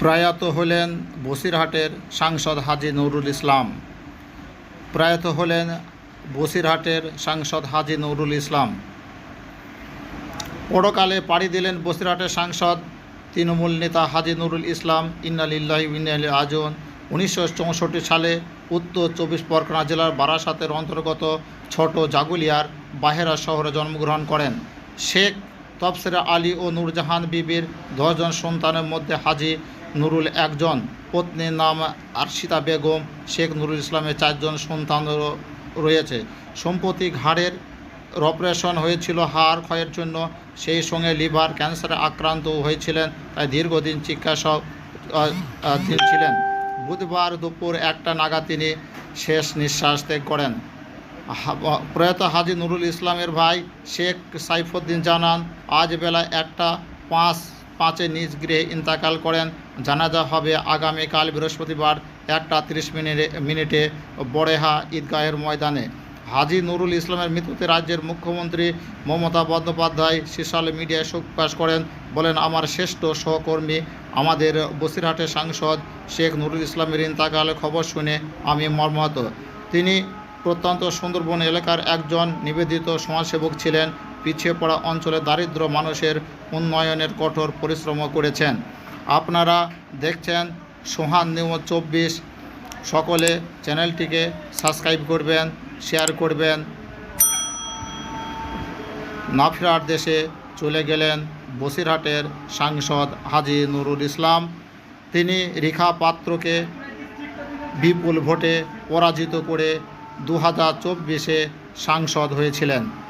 প্রয়াত হলেন বসিরহাটের সাংসদ হাজী নুরুল ইসলাম। প্রয়াত হলেন বসিরহাটের সাংসদ হাজী নুরুল ইসলাম। পরকালে পাড়ি দিলেন বসিরহাটের সাংসদ তৃণমূল নেতা হাজী নুরুল ইসলাম। ইন্নালিল্লাহি ইন্নালি আজন উনিশশো চৌষট্টি সালে উত্তর চব্বিশ পরগনা জেলার বারাসাতের অন্তর্গত ছোট জাগুলিয়ার বাহেরা শহরে জন্মগ্রহণ করেন। শেখ তফসির আলী ও নূরজাহান বিবির দশজন সন্তানের মধ্যে হাজি নুরুল একজন। পত্নীর নাম আরশিতা বেগম শেখ নুরুল ইসলামের চারজন সন্তান রয়েছে। সম্প্রতি ঘাড়ের অপারেশন হয়েছিল, হাড় ক্ষয়ের জন্য। সেই সঙ্গে লিভার ক্যান্সারে আক্রান্ত হয়েছিলেন, তাই দীর্ঘদিন চিকিৎসক ছিলেন। বুধবার দুপুর একটা নাগাদ তিনি শেষ নিঃশ্বাস ত্যাগ করেন। প্রয়াত হাজী নুরুল ইসলামের ভাই শেখ সাইফুদ্দিন জানান, আজ বেলা একটা পাঁচ, পাঁচে নিজ গৃহে ইন্তাকাল করেন। জানাজা হবে আগামীকাল বৃহস্পতিবার একটা তিরিশ মিনিটে মিনিটে বড়েহা ঈদগাহের ময়দানে। হাজি নুরুল ইসলামের মৃত্যুতে রাজ্যের মুখ্যমন্ত্রী মমতা বন্দ্যোপাধ্যায় সোশ্যাল মিডিয়ায় শোক প্রকাশ করেন, বলেন, আমার শ্রেষ্ঠ সহকর্মী, আমাদের বসিরহাটের সাংসদ শেখ নুরুল ইসলামের ইন্তাকালের খবর শুনে আমি মর্মাহত। তিনি প্রত্যন্ত সুন্দরবন এলাকার একজন নিবেদিত সমাজসেবক ছিলেন। পিছিয়ে পড়া অঞ্চলে দারিদ্র মানুষের উন্নয়নের কঠোর পরিশ্রম করেছেন। আপনারা দেখছেন সোহান নিউজ চব্বিশ। সকলে চ্যানেলটিকে সাবস্ক্রাইব করবেন, শেয়ার করবেন। না ফেরার দেশে চলে গেলেন বসিরহাটের সাংসদ হাজী নুরুল ইসলাম। তিনি রেখা পাত্রকে বিপুল ভোটে পরাজিত করে দু হাজার চব্বিশে সাংসদ হয়েছিলেন।